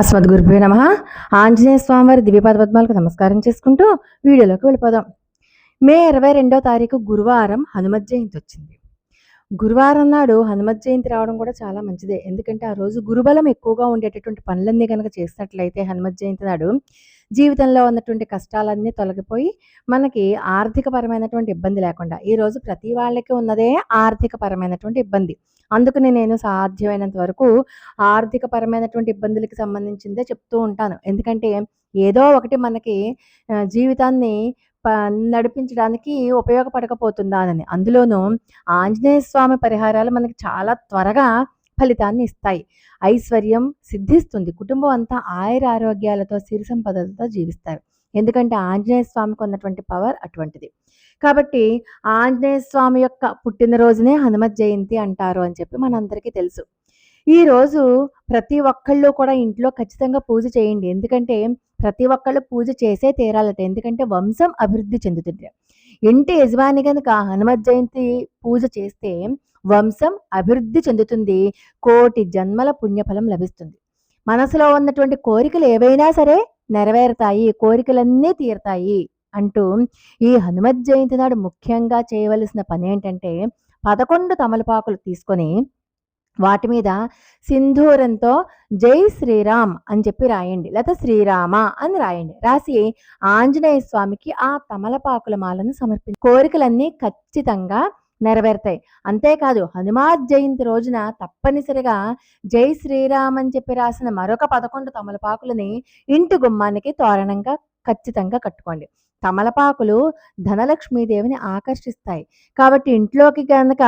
అస్మద్గురుభ్యో నమ. ఆంజనేయ స్వామివారి దివ్యపాద పద్మాలకు నమస్కారం చేసుకుంటూ వీడియోలోకి వెళ్ళిపోదాం. మే ఇరవై రెండో తారీఖు గురువారం హనుమత్ జయంతి వచ్చింది. గురువారం నాడు హనుమత్ జయంతి రావడం కూడా చాలా మంచిదే. ఎందుకంటే ఆ రోజు గురుబలం ఎక్కువగా ఉండేటటువంటి పనులన్నీ కనుక చేసినట్లయితే హనుమత్ జయంతి నాడు జీవితంలో ఉన్నటువంటి కష్టాలన్నీ తొలగిపోయి మనకి ఆర్థికపరమైనటువంటి ఇబ్బంది లేకుండా ఈరోజు ప్రతి వాళ్ళకి ఉన్నదే ఆర్థికపరమైనటువంటి ఇబ్బంది. అందుకని నేను సాధ్యమైనంత వరకు ఆర్థికపరమైనటువంటి ఇబ్బందులకి సంబంధించిందే చెప్తూ ఉంటాను. ఎందుకంటే ఏదో ఒకటి మనకి జీవితాన్ని ప నడిపించడానికి ఉపయోగపడకపోతుందా అని. అందులోనూ ఆంజనేయ స్వామి పరిహారాలు మనకి చాలా త్వరగా ఫలితాన్ని ఇస్తాయి. ఐశ్వర్యం సిద్ధిస్తుంది. కుటుంబం అంతా ఆయుర ఆరోగ్యాలతో సిరి సంపదలతో జీవిస్తారు. ఎందుకంటే ఆంజనేయ స్వామికి ఉన్నటువంటి పవర్ అటువంటిది. కాబట్టి ఆంజనేయ స్వామి యొక్క పుట్టినరోజునే హనుమత్ జయంతి అంటారు అని చెప్పి మనందరికీ తెలుసు. ఈ రోజు ప్రతి ఒక్కళ్ళు కూడా ఇంట్లో ఖచ్చితంగా పూజ చేయండి. ఎందుకంటే ప్రతి ఒక్కళ్ళు పూజ చేసే తీరాలట. ఎందుకంటే వంశం అభివృద్ధి చెందుతుంది. ఇంటి యజమాని కనుక హనుమత్ జయంతి పూజ చేస్తే వంశం అభివృద్ధి చెందుతుంది కోటి జన్మల పుణ్యఫలం లభిస్తుంది. మనసులో ఉన్నటువంటి కోరికలు ఏవైనా సరే నెరవేరుతాయి కోరికలన్నీ తీరుతాయి అంటూ ఈ హనుమత్ జయంతి నాడు ముఖ్యంగా చేయవలసిన పని ఏంటంటే పదకొండు తమలపాకులు తీసుకొని వాటి మీద సింధూరంతో జై శ్రీరామ్ అని చెప్పి రాయండి. లేదా శ్రీరామ అని రాయండి. రాసి ఆంజనేయ స్వామికి ఆ తమలపాకుల మాలను సమర్పించి కోరికలన్నీ ఖచ్చితంగా నెరవేరుతాయి. అంతేకాదు హనుమాత్ జయంతి రోజున తప్పనిసరిగా జై శ్రీరామ్ అని చెప్పి రాసిన మరొక పదకొండు తమలపాకులని ఇంటి గుమ్మానికి తోరణంగా ఖచ్చితంగా కట్టుకోండి. తమలపాకులు ధనలక్ష్మీదేవిని ఆకర్షిస్తాయి. కాబట్టి ఇంట్లోకి కనుక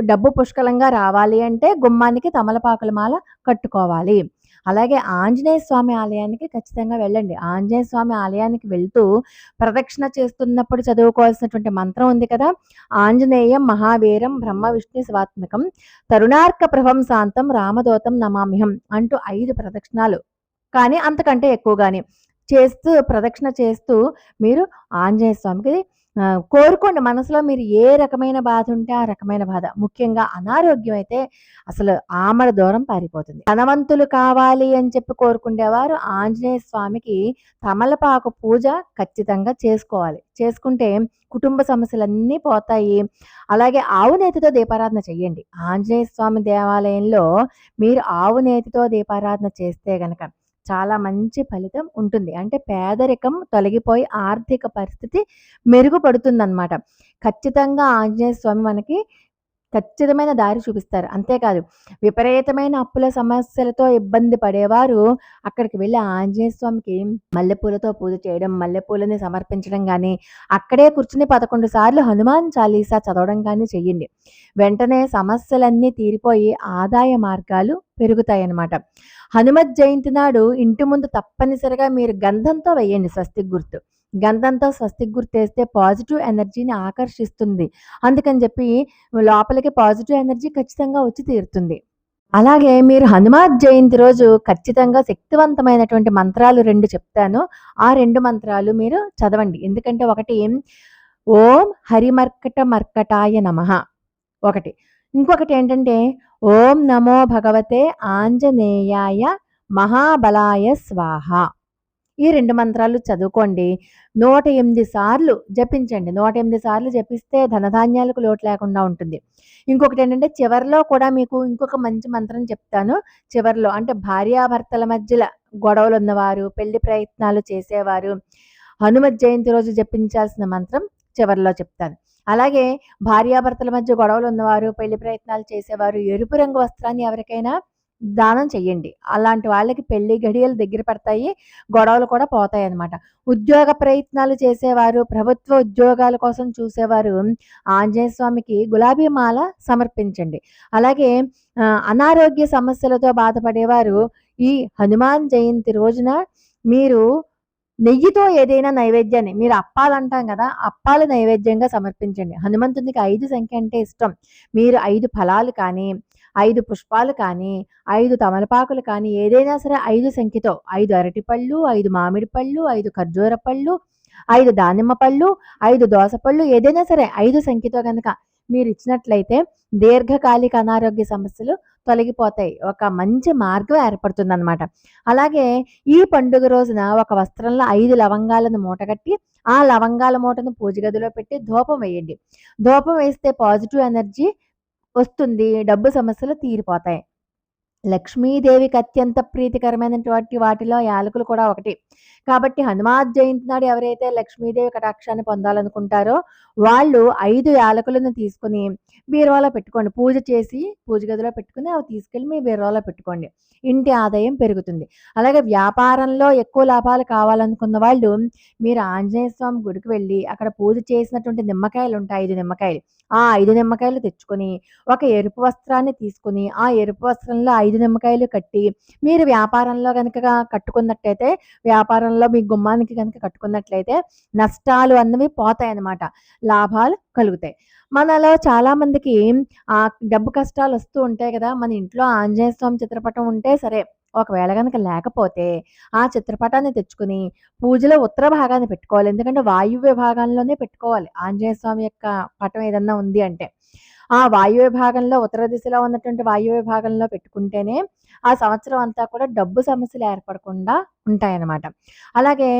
డబ్బు పుష్కలంగా రావాలి అంటే గుమ్మానికి తమలపాకుల మాల కట్టుకోవాలి. అలాగే ఆంజనేయ స్వామి ఆలయానికి ఖచ్చితంగా వెళ్ళండి. ఆంజనేయ స్వామి ఆలయానికి వెళ్తూ ప్రదక్షిణ చేస్తున్నప్పుడు చదువుకోవాల్సినటువంటి మంత్రం ఉంది కదా? ఆంజనేయం మహావీరం బ్రహ్మ విష్ణు శివాత్మకం తరుణార్క ప్రభం శాంతం రామదూతం నమామ్యహం అంటూ ఐదు ప్రదక్షిణాలు. కానీ అంతకంటే ఎక్కువగానే చేస్తూ ప్రదక్షిణ చేస్తూ మీరు ఆంజనేయ స్వామికి కోరుకోండి. మనసులో మీరు ఏ రకమైన బాధ ఉంటే ఆ రకమైన బాధ. ముఖ్యంగా అనారోగ్యం అయితే అసలు ఆమడ దూరం పారిపోతుంది. ధనవంతులు కావాలి అని చెప్పి కోరుకునేవారు ఆంజనేయ స్వామికి తమలపాకు పూజ ఖచ్చితంగా చేసుకోవాలి. చేసుకుంటే కుటుంబ సమస్యలన్నీ పోతాయి. అలాగే ఆవు నేతితో దీపారాధన చెయ్యండి ఆంజనేయ స్వామి దేవాలయంలో మీరు ఆవు నేతితో దీపారాధన చేస్తే గనక చాలా మంచి ఫలితం ఉంటుంది. అంటే పేదరికం తొలగిపోయి ఆర్థిక పరిస్థితి మెరుగుపడుతుందన్నమాట. ఖచ్చితంగా ఆంజనేయ స్వామి మనకి ఖచ్చితమైన దారి చూపిస్తారు. అంతేకాదు విపరీతమైన అప్పుల సమస్యలతో ఇబ్బంది పడేవారు అక్కడికి వెళ్ళి ఆంజనేయ స్వామికి మల్లెపూలతో పూజ చేయడం మల్లెపూలని సమర్పించడం కానీ అక్కడే కూర్చుని పదకొండు సార్లు హనుమాన్ చాలీసా చదవడం కానీ చెయ్యండి వెంటనే సమస్యలన్నీ తీరిపోయి ఆదాయ మార్గాలు పెరుగుతాయి అన్నమాట హనుమత్ జయంతి నాడు ఇంటి ముందు తప్పనిసరిగా మీరు గంధంతో వేయండి స్వస్తిక్ గుర్తు. గంధంతో స్వస్తిక్ గుర్తేస్తే పాజిటివ్ ఎనర్జీని ఆకర్షిస్తుంది. అందుకని చెప్పి లోపలికి పాజిటివ్ ఎనర్జీ ఖచ్చితంగా వచ్చి తీరుతుంది. అలాగే మీరు హనుమాన్ జయంతి రోజు ఖచ్చితంగా శక్తివంతమైనటువంటి మంత్రాలు రెండు చెప్తాను. ఆ రెండు మంత్రాలు మీరు చదవండి. ఎందుకంటే ఒకటి ఓం హరిమర్కట మర్కటాయ నమః. ఒకటి. ఇంకొకటి ఏంటంటే ఓం నమో భగవతే ఆంజనేయాయ మహాబలాయ స్వాహ. ఈ రెండు మంత్రాలు చదువుకోండి. నూట ఎనిమిది సార్లు జపించండి. నూట ఎనిమిది సార్లు జపిస్తే ధనధాన్యాలకు లోటు లేకుండా ఉంటుంది. ఇంకొకటి ఏంటంటే చివరిలో కూడా మీకు ఇంకొక మంచి మంత్రం చెప్తాను. చివరిలో అంటే భార్యాభర్తల మధ్యలో గొడవలు ఉన్నవారు పెళ్ళి ప్రయత్నాలు చేసేవారు హనుమత్ జయంతి రోజు జపించాల్సిన మంత్రం చివరిలో చెప్తాను. అలాగే భార్యాభర్తల మధ్య గొడవలు ఉన్నవారు పెళ్ళి ప్రయత్నాలు చేసేవారు ఎరుపు రంగు వస్త్రాన్ని ఎవరికైనా దానం చెయ్యండి. అలాంటి వాళ్ళకి పెళ్ళి గడియలు దగ్గర పడతాయి గొడవలు కూడా పోతాయి అన్నమాట. ఉద్యోగ ప్రయత్నాలు చేసేవారు ప్రభుత్వ ఉద్యోగాల కోసం చూసేవారు ఆంజనేయ స్వామికి గులాబీ మాల సమర్పించండి. అలాగే అనారోగ్య సమస్యలతో బాధపడేవారు ఈ హనుమాన్ జయంతి రోజున మీరు నెయ్యితో ఏదైనా నైవేద్యాన్ని మీరు అప్పాలంటాం కదా అప్పాలు నైవేద్యంగా సమర్పించండి. హనుమంతునికి ఐదు సంఖ్య అంటే ఇష్టం. మీరు ఐదు ఫలాలు కానీ ఐదు పుష్పాలు కానీ ఐదు తమలపాకులు కానీ ఏదైనా సరే ఐదు సంఖ్యతో ఐదు అరటిపళ్ళు ఐదు మామిడి పళ్ళు ఐదు ఖర్జూర పళ్ళు ఐదు దానిమ్మ పళ్ళు ఐదు దోస పళ్ళు ఏదైనా సరే ఐదు సంఖ్యతో కనుక మీరు ఇచ్చినట్లయితే దీర్ఘకాలిక అనారోగ్య సమస్యలు తొలగిపోతాయి. ఒక మంచి మార్గం ఏర్పడుతుందన్నమాట. అలాగే ఈ పండుగ రోజున ఒక వస్త్రంలో ఐదు లవంగాలను మూటగట్టి ఆ లవంగాల మూటను పూజ గదిలో పెట్టి ధూపం వేయండి. ధూపం వేస్తే పాజిటివ్ ఎనర్జీ వస్తుంది డబ్బు సమస్యలు తీరిపోతాయి. లక్ష్మీదేవికి అత్యంత ప్రీతికరమైనటువంటి వాటిలో యాలకులు కూడా ఒకటి. కాబట్టి హనుమాన్ జయంతి నాడు ఎవరైతే లక్ష్మీదేవి కటాక్షాన్ని పొందాలనుకుంటారో వాళ్ళు ఐదు యాలకులను తీసుకుని బీరువాలో పెట్టుకోండి. పూజ చేసి పూజ గదిలో పెట్టుకుని అవి తీసుకెళ్ళి మీ బీరువాలో పెట్టుకోండి. ఇంటి ఆదాయం పెరుగుతుంది. అలాగే వ్యాపారంలో ఎక్కువ లాభాలు కావాలనుకున్న వాళ్ళు మీరు ఆంజనేయ స్వామి గుడికి వెళ్ళి అక్కడ పూజ చేసినటువంటి నిమ్మకాయలు ఉంటాయి. ఐదు నిమ్మకాయలు. ఆ ఐదు నిమ్మకాయలు తెచ్చుకొని ఒక ఎరుపు వస్త్రాన్ని తీసుకుని ఆ ఎరుపు వస్త్రంలో ఐదు నిమ్మకాయలు కట్టి మీరు వ్యాపారంలో కనుక కట్టుకున్నట్టయితే వ్యాపారంలో మీ గుమ్మానికి కనుక కట్టుకున్నట్లయితే నష్టాలు అన్నవి పోతాయి అన్నమాట లాభాలు కలుగుతాయి. మనలో చాలా మందికి ఆ డబ్బు కష్టాలు వస్తూ ఉంటాయి కదా. మన ఇంట్లో ఆంజనేయ స్వామి చిత్రపటం ఉంటే సరే ఒకవేళ కనుక లేకపోతే ఆ చిత్రపటాన్ని తెచ్చుకుని పూజలో ఉత్తర భాగాన్ని పెట్టుకోవాలి. ఎందుకంటే వాయువ్య భాగంలోనే పెట్టుకోవాలి. ఆంజనేయ స్వామి యొక్క పటం ఏదన్నా ఉంది అంటే. ఆ వాయువ్య భాగంలో ఉత్తర దిశలో ఉన్నటువంటి వాయువ్య భాగంలో పెట్టుకుంటేనే ఆ సంవత్సరం అంతా కూడా డబ్బు సమస్యలు ఏర్పడకుండా ఉంటాయన్నమాట. అలాగే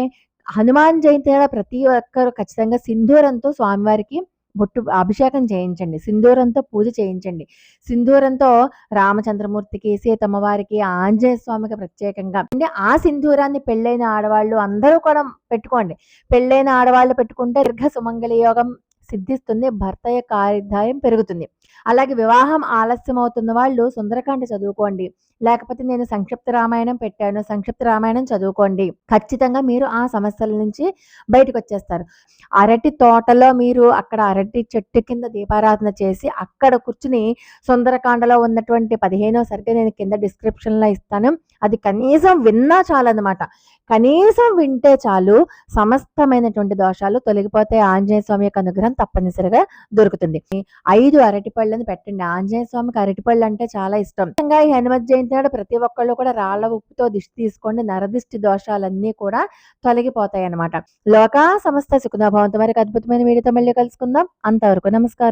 హనుమాన్ జయంతి ప్రతి ఒక్కరు ఖచ్చితంగా సింధూరంతో స్వామివారికి బొట్టు అభిషేకం చేయించండి. సింధూరంతో పూజ చేయించండి. సింధూరంతో రామచంద్రమూర్తికి సీతమ్మ వారికి ఆంజనేయ స్వామికి ప్రత్యేకంగా అంటే ఆ సింధూరాన్ని పెళ్ళైన ఆడవాళ్ళు అందరూ కూడా పెట్టుకోండి. పెళ్ళైన ఆడవాళ్ళు పెట్టుకుంటే దీర్ఘ సుమంగళ యోగం సిద్ధిస్తుంది భర్త యొక్క ఆయుర్దాయం పెరుగుతుంది. అలాగే వివాహం ఆలస్యం అవుతున్న వాళ్ళు సుందరకాండ చదువుకోండి. లేకపోతే నేను సంక్షిప్త రామాయణం పెట్టాను సంక్షిప్త రామాయణం చదువుకోండి. ఖచ్చితంగా మీరు ఆ సమస్యల నుంచి బయటకు వచ్చేస్తారు అరటి తోటలో మీరు అక్కడ అరటి చెట్టు కింద దీపారాధన చేసి అక్కడ కూర్చుని సుందరకాండలో ఉన్నటువంటి పదిహేనో సరిగ్గా నేను కింద డిస్క్రిప్షన్లో ఇస్తాను. అది కనీసం విన్నా చాలన్నమాట. కనీసం వింటే చాలు సమస్తమైనటువంటి దోషాలు తొలగిపోతే ఆంజనేయ స్వామి యొక్క అనుగ్రహం తప్పనిసరిగా దొరుకుతుంది. ఐదు అరటి పళ్ళని పెట్టండి. ఆంజనేయ స్వామికి అరటిపళ్ళు అంటే చాలా ఇష్టం. ఈ హనుమత్ జయంతి నాడు ప్రతి ఒక్కళ్ళు కూడా రాళ్ళ ఉప్పుతో దిష్టి తీసుకోండి. నరదిష్టి దోషాలన్నీ కూడా తొలగిపోతాయి అన్నమాట లోకా సమస్త సుఖనాభావంతో మరికి అద్భుతమైన వీడియోతో మళ్ళీ కలుసుకుందాం. అంతవరకు నమస్కారం.